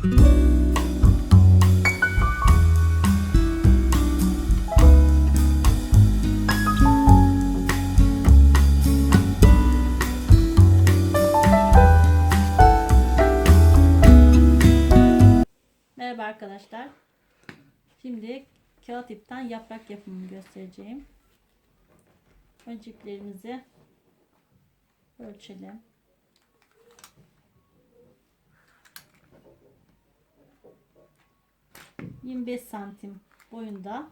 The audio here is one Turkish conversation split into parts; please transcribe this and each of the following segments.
Merhaba arkadaşlar. Şimdi kağıt ipten yaprak yapımını göstereceğim. Önce iplerimizi ölçelim. ...25 santim boyunda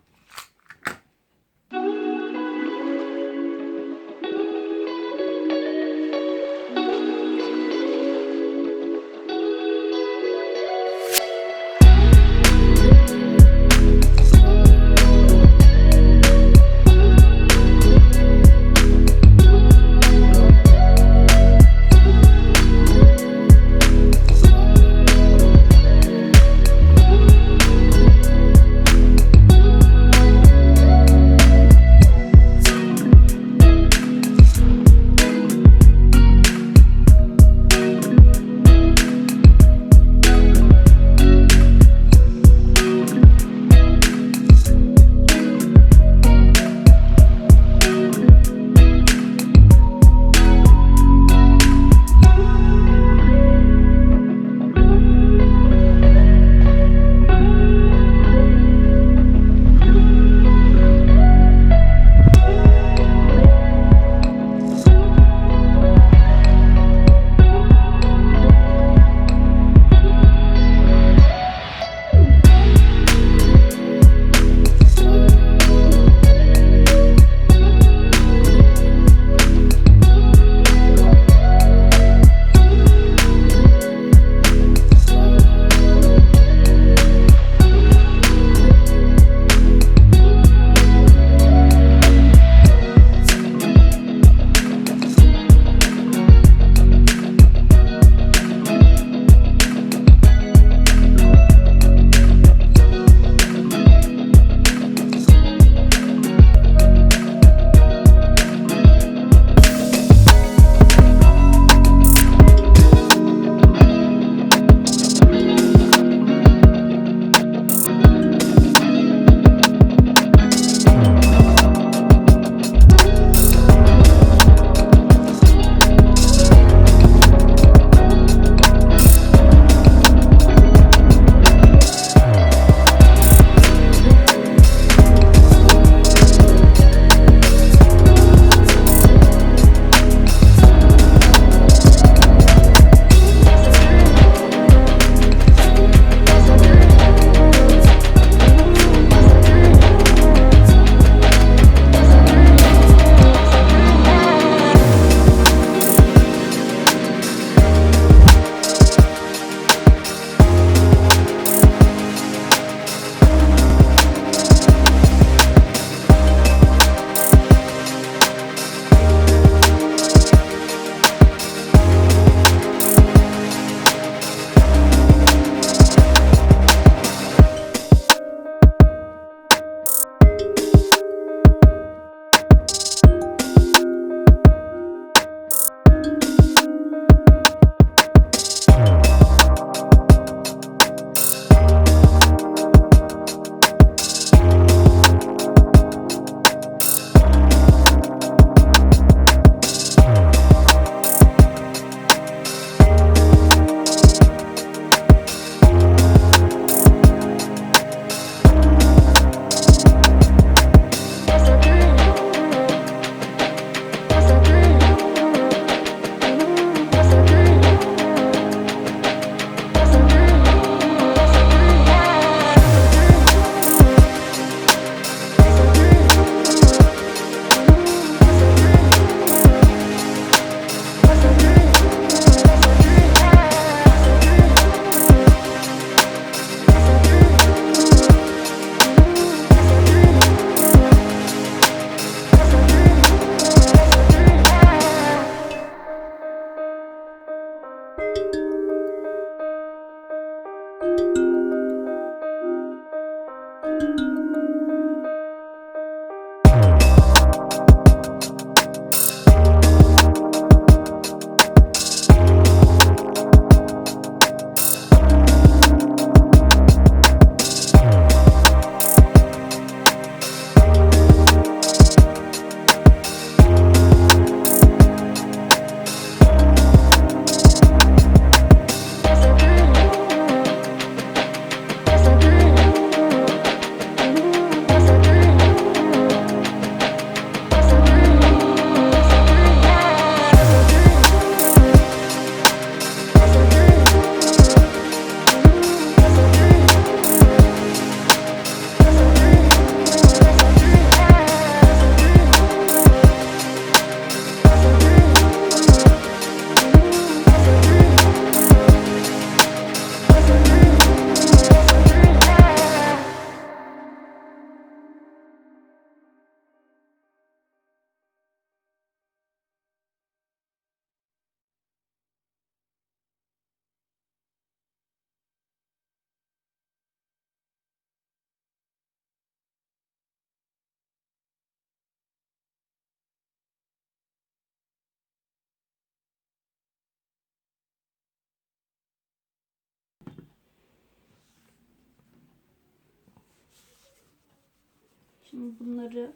Şimdi bunları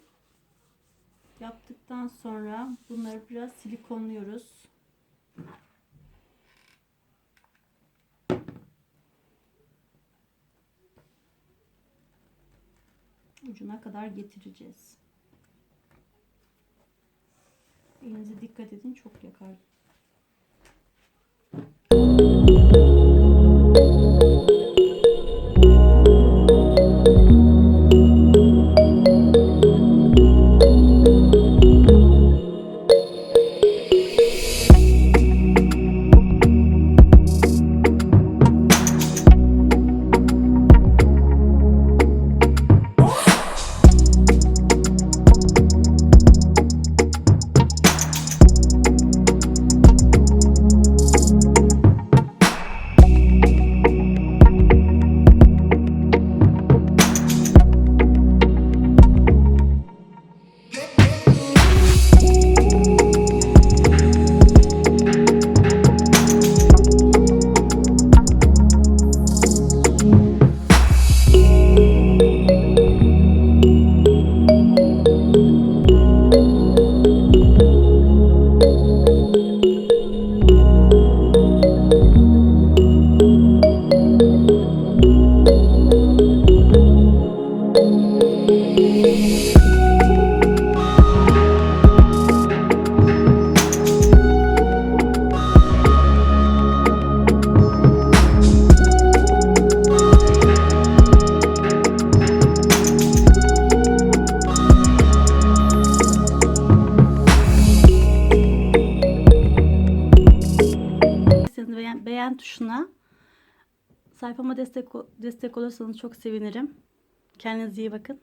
yaptıktan sonra bunları biraz silikonluyoruz. Ucuna kadar getireceğiz. Elinize dikkat edin çok yakar. Sayfama destek, destek olursanız çok sevinirim. Kendinize iyi bakın.